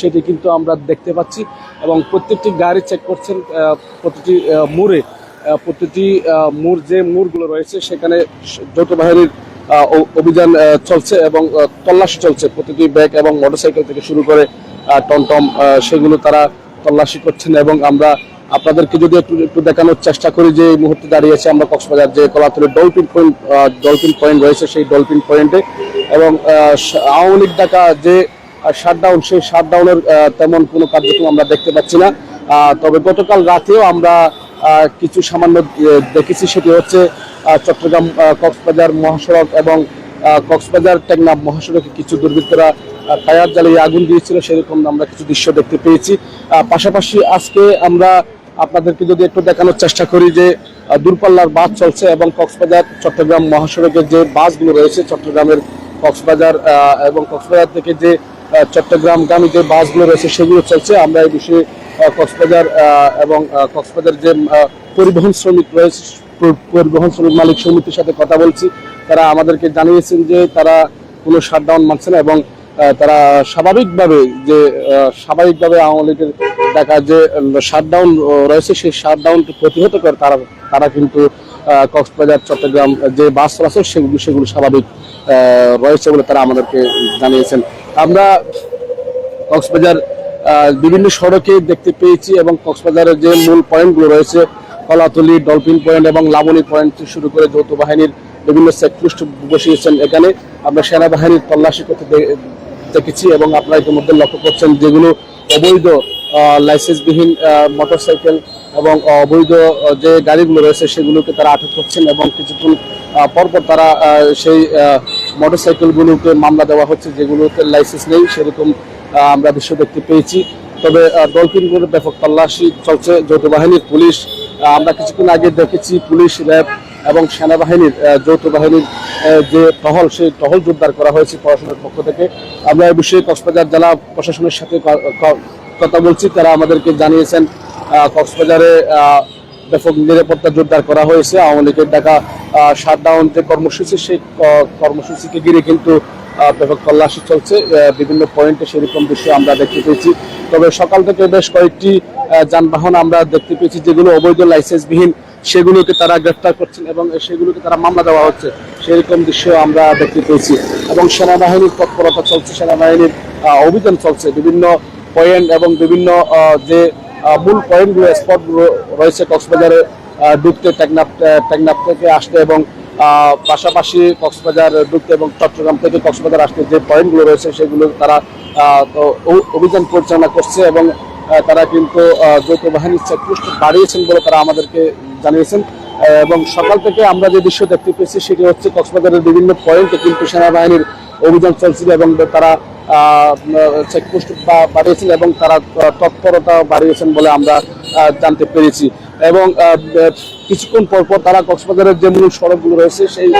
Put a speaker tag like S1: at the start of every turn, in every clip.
S1: সেটি কিন্তু আমরা দেখতে পাচ্ছি এবং প্রত্যেকটি গাড়ি চেক করছেন প্রতিটি মোড়ে প্রতিটি মোড় যে মোড়গুলো রয়েছে সেখানে যৌথ বাহিনীর অভিযান চলছে এবং তল্লাশি চলছে। প্রতিটি ব্যাগ এবং মোটরসাইকেল থেকে শুরু করে টমটম সেগুলো তারা তল্লাশি করছেন এবং আমরা আপনাদেরকে যদি একটু একটু দেখানোর চেষ্টা করি যে এই মুহূর্তে দাঁড়িয়ে আছে আমরা কক্সবাজার যে কলাতলের ডলফিন পয়েন্ট ডলফিন পয়েন্ট রয়েছে সেই ডলফিন পয়েন্টে এবং আওয়ামী লীগ ডাকা যে শাটডাউন সেই শাটডাউনের তেমন কোনো কার্যক্রম আমরা দেখতে পাচ্ছি না। তবে গতকাল রাতেও আমরা কিছু সামান্য দেখেছি, সেটি হচ্ছে চট্টগ্রাম কক্সবাজার মহাসড়ক এবং কক্সবাজার টেকনাফ মহাসড়কে কিছু দুর্বৃত্তরা টায়ার জ্বালিয়ে আগুন দিয়েছিল, সেরকম আমরা কিছু দৃশ্য দেখতে পেয়েছি। পাশাপাশি আজকে আমরা আপনাদেরকে যদি একটু দেখানোর চেষ্টা করি যে দূরপাল্লার বাস চলছে এবং কক্সবাজার, চট্টগ্রাম মহাসড়কের যে বাসগুলো রয়েছে, চট্টগ্রামের কক্সবাজার এবং কক্সবাজার থেকে যে চট্টগ্রামগামী যে বাসগুলো রয়েছে, সেগুলো চলছে। আমরা এই বিষয়ে কক্সবাজার এবং কক্সবাজার যে পরিবহন শ্রমিক রয়েছে পরিবহন শ্রমিক মালিক সমিতির সাথে কথা বলছি। তারা আমাদেরকে জানিয়েছেন যে তারা কোনো শাটডাউন মানছে না এবং তারা স্বাভাবিকভাবে যে স্বাভাবিকভাবে আওয়ামী লীগের দেখা যে শাটডাউন রয়েছে, সেই শাটডাউন প্রতিহত করে তারা তারা কিন্তু কক্সবাজার, চট্টগ্রাম যে বাস চলাচল সেগুলো সেগুলো স্বাভাবিক রয়েছে বলে তারা আমাদেরকে জানিয়েছেন। আমরা কক্সবাজার বিভিন্ন সড়কে দেখতে পেয়েছি এবং কক্সবাজারের যে মূল পয়েন্টগুলো রয়েছে, কলাতলি, ডলফিন পয়েন্ট এবং লাবণী পয়েন্ট থেকে শুরু করে যৌথ বাহিনীর বিভিন্ন চেকপোস্ট বসিয়েছেন এখানে। আমরা সেনাবাহিনীর তল্লাশি করতে দেখেছি এবং আপনারা ইতিমধ্যে লক্ষ্য করছেন যেগুলো অবৈধ লাইসেন্সবিহীন মোটরসাইকেল এবং অবৈধ যে গাড়িগুলো রয়েছে সেগুলোকে তারা আটক করছেন এবং কিছুক্ষণ পরপর তারা সেই মোটরসাইকেলগুলোকে মামলা দেওয়া হচ্ছে যেগুলোতে লাইসেন্স নেই সেরকম আমরা দৃশ্য দেখতে পেয়েছি। তবে আহ, ডলফিনগুলোর ব্যাপক তল্লাশি চলছে। যৌথ বাহিনীর পুলিশ আমরা কিছুক্ষণ আগে দেখেছি পুলিশ র্যাব এবং সেনাবাহিনীর যৌথ বাহিনীর যে টহল সেই টহল জোরদার করা হয়েছে প্রশাসনের পক্ষ থেকে। আমরা এই বিষয়ে কক্সবাজার জেলা প্রশাসনের সাথে কথা বলছি। তারা আমাদেরকে জানিয়েছেন কক্সবাজারে ব্যাপক নিরাপত্তা জোরদার করা হয়েছে। আওয়ামী লীগের ডাকা শাটডাউন যে কর্মসূচি সেই কর্মসূচিকে ঘিরে কিন্তু ব্যাপক তল্লাশি চলছে। বিভিন্ন পয়েন্টে সেরকম দৃশ্য আমরা দেখতে পেয়েছি। তবে সকাল থেকে বেশ কয়েকটি যানবাহন আমরা দেখতে পেয়েছি, যেগুলো অবৈধ লাইসেন্সবিহীন, সেগুলোকে তারা গ্রেফতার করছেন এবং সেগুলোকে তারা মামলা দেওয়া হচ্ছে। সেরকম দৃশ্য আমরা দেখতে পেয়েছি। এবং সেনাবাহিনীর তৎপরতা চলছে, সেনাবাহিনীর অভিযান চলছে। বিভিন্ন পয়েন্ট এবং বিভিন্ন যে মূল পয়েন্টগুলো স্পটগুলো রয়েছে কক্সবাজারে টেকনাফ আহ, টেকনাফ থেকে আসতে এবং পাশাপাশি কক্সবাজার ঢুকতে এবং চট্টগ্রাম থেকে কক্সবাজার আসতে যে পয়েন্টগুলো রয়েছে সেগুলো তারা অভিযান পরিচালনা করছে এবং তারা কিন্তু যৌথ বাহিনীর চেকপোস্ট বাড়িয়েছেন বলে তারা আমাদেরকে জানিয়েছেন। এবং সকাল থেকে আমরা যে দৃশ্য দেখতে পেয়েছি সেটি হচ্ছে কক্সবাজারের বিভিন্ন পয়েন্টে কিন্তু সেনাবাহিনীর অভিযান চলছিল এবং তারা চেকপোস্ট বাড়িয়েছেন এবং তারা তৎপরতা বাড়িয়েছেন বলে আমরা জানতে পেরেছি। এবং কিছুক্ষণ পর পর তারা কক্সবাজারের যে মূল সড়কগুলো রয়েছে সেই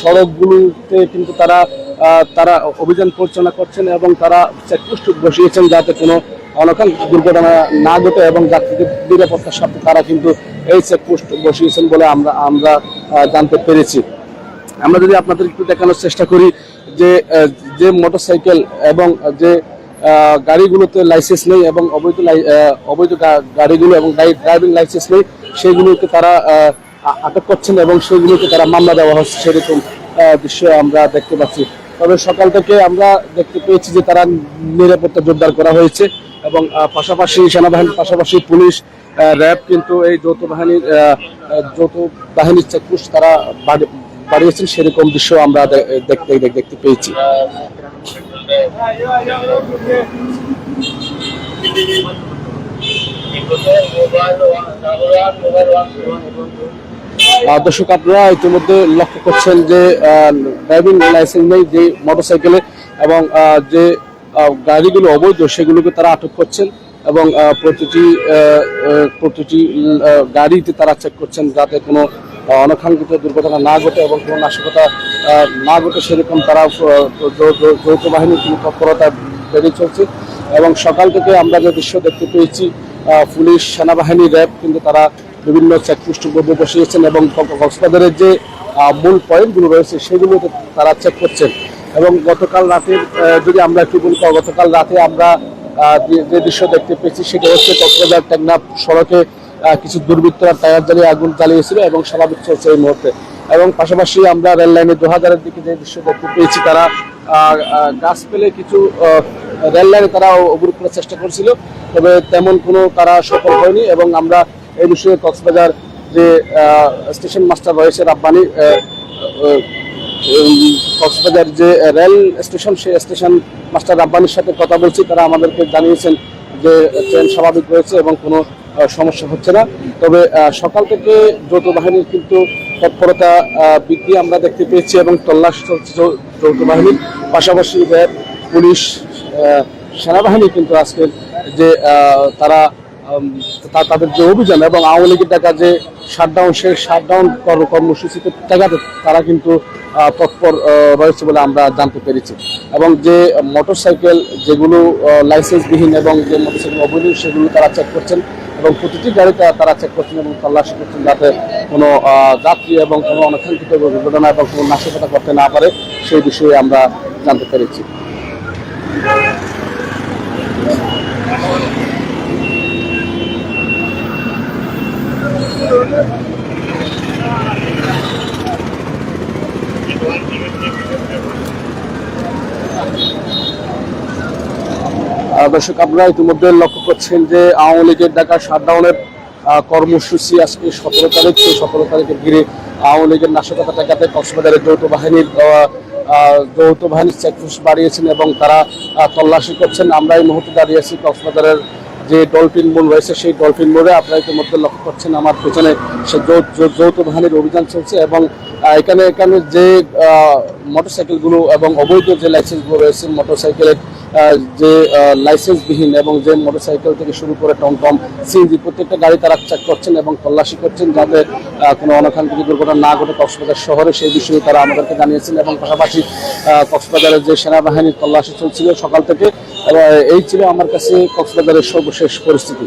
S1: সড়কগুলোতে কিন্তু তারা তারা অভিযান পরিচালনা করছেন এবং তারা চেকপোস্ট বসিয়েছেন যাতে কোনো অনাকাঙ্ক্ষিত দুর্ঘটনা না ঘটে এবং যাত্রীদের নিরাপত্তার সাথে তারা কিন্তু এই চেকপোস্ট বসিয়েছেন বলে আমরা আমরা জানতে পেরেছি। আমরা যদি আপনাদের একটু দেখানোর চেষ্টা করি যে যে মোটরসাইকেল এবং যে গাড়িগুলোতে লাইসেন্স নেই এবং অবৈধ অবৈধ গাড়িগুলো এবং ড্রাইভিং লাইসেন্স নেই, সেগুলোকে তারা আটক করছেন এবং সেগুলোকে তারা মামলা দেওয়া হচ্ছে, সেরকম দৃশ্য আমরা দেখতে পাচ্ছি। তবে সকাল থেকে আমরা দেখতে পেয়েছি যে তারা নিরাপত্তা জোরদার করা হয়েছে এবং পাশাপাশি সেনাবাহিনীর পাশাপাশি পুলিশ র্যাব কিন্তু এই যৌথ বাহিনীর যৌথ বাহিনীর চেকপোস্ট তারা বাড়িয়েছেন, সেরকম দৃশ্য আমরা দেখতে দেখতে পেয়েছি। দর্শক, আপনারা ইতিমধ্যে লক্ষ্য করছেন যে ড্রাইভিং লাইসেন্স নেই, যে মোটরসাইকেলে এবং যে গাড়িগুলো অবৈধ, সেগুলোকে তারা আটক করছেন এবং প্রতিটি প্রতিটি গাড়িতে তারা চেক করছেন যাতে কোনো অনাকাঙ্ক্ষিত দুর্ঘটনা না ঘটে এবং কোনো নাশকতা না ঘটে সেরকম তারা যৌথ বাহিনীর কোনো তৎপরতা বেড়ে চলছে। এবং সকাল থেকে আমরা যে দৃশ্য দেখতে পেয়েছি পুলিশ, সেনাবাহিনী, র্যাব কিন্তু তারা বিভিন্ন চেকপোস্ট বসিয়েছেন এবং কক্সবাজারের যে মূল পয়েন্টগুলো রয়েছে সেগুলোতে তারা চেক করছেন। এবং গতকাল রাতে যদি আমরা একটু বলি, গতকাল রাতে আমরা যে- দৃশ্য দেখতে পেয়েছি সেটা হচ্ছে কক্সবাজার টেকনাফ সড়কে কিছু দুর্বৃত্তরা টায়ার জ্বালিয়ে আগুন জ্বালিয়েছিল এবং স্বাভাবিক চলছে এই মুহূর্তে। এবং পাশাপাশি আমরা রেল লাইনে দু হাজারের দিকে যে দৃশ্য দেখতে পেয়েছি, তারা গাছ পেলে কিছু রেল লাইনে তারা অবরোধ করার চেষ্টা করছিল, তবে তেমন কোনো তারা সফল হয়নি এবং আমরা এই বিষয়ে কক্সবাজার যে স্টেশন মাস্টার রয়েছে রাব্বানি কক্সবাজার যে রেল স্টেশন সেই স্টেশন মাস্টার রাব্বানির সাথে কথা বলছি, তারা আমাদেরকে জানিয়েছেন যে ট্রেন স্বাভাবিক রয়েছে এবং কোনো সমস্যা হচ্ছে না। তবে সকাল থেকে যৌথ বাহিনীর কিন্তু তৎপরতা বৃদ্ধি আমরা দেখতে পেয়েছি এবং তল্লাশ চলছে যৌথ বাহিনীর পাশাপাশি র্যাব পুলিশ সেনাবাহিনী কিন্তু আজকের যে তারা তাদের যে অভিযান এবং আওয়ামী লীগের টাকা যে শাটডাউন সেই শাটডাউন কর্মসূচিতে টাকাতে তারা কিন্তু তৎপর রয়েছে বলে আমরা জানতে পেরেছি। এবং যে মোটরসাইকেল যেগুলো লাইসেন্সবিহীন এবং যে মোটরসাইকেল অবৈধ, সেগুলো তারা চেক করছেন। এবং প্রতিটি গাড়িতে তারা চেক করছেন এবং তল্লাশি করছেন যাতে কোনো যাত্রী এবং কোনো অনাকাঙ্ক্ষিত দুর্ঘটনা এবং কোনো নাশকতা করতে না পারে, সেই বিষয়ে আমরা জানতে পেরেছি। দর্শক, আপনারা ইতিমধ্যে লক্ষ্য করছেন যে আওয়ামী লীগের ডাকা শাটডাউনের কর্মসূচি আজকে সতেরো তারিখ। সেই সতেরো তারিখে ঘিরে আওয়ামী লীগের নাশকতা ঠেকাতে কক্সবাজারের যৌথ বাহিনীর যৌথ বাহিনীর চেকপোস্ট বাড়িয়েছেন এবং তারা তল্লাশি করছেন। আমরা এই মুহূর্তে দাঁড়িয়ে আছি কক্সবাজারের যে ডলফিন মোড় রয়েছে, সেই ডলফিন মোড়ে। আপনারা ইতিমধ্যে লক্ষ্য করছেন আমার পেছনে সে যৌথ বাহিনীর অভিযান চলছে এবং এখানে এখানে যে মোটরসাইকেলগুলো এবং অবৈধ যে লাইসেন্সগুলো রয়েছে, মোটরসাইকেলের যে লাইসেন্সবিহীন এবং যে মোটরসাইকেল থেকে শুরু করে টমটম, সিএনজি প্রত্যেকটা গাড়ি তারা চেক করছেন এবং তল্লাশি করছেন যাতে কোনো অনাকাঙ্ক্ষিত দুর্ঘটনা না ঘটে কক্সবাজার শহরে। সেই বিষয়ে তারা আমাদেরকে জানিয়েছেন এবং পাশাপাশি কক্সবাজারের যে সেনাবাহিনীর তল্লাশি চলছিল সকাল থেকে এই ছিল আমার কাছে কক্সবাজারের সর্বশেষ পরিস্থিতি।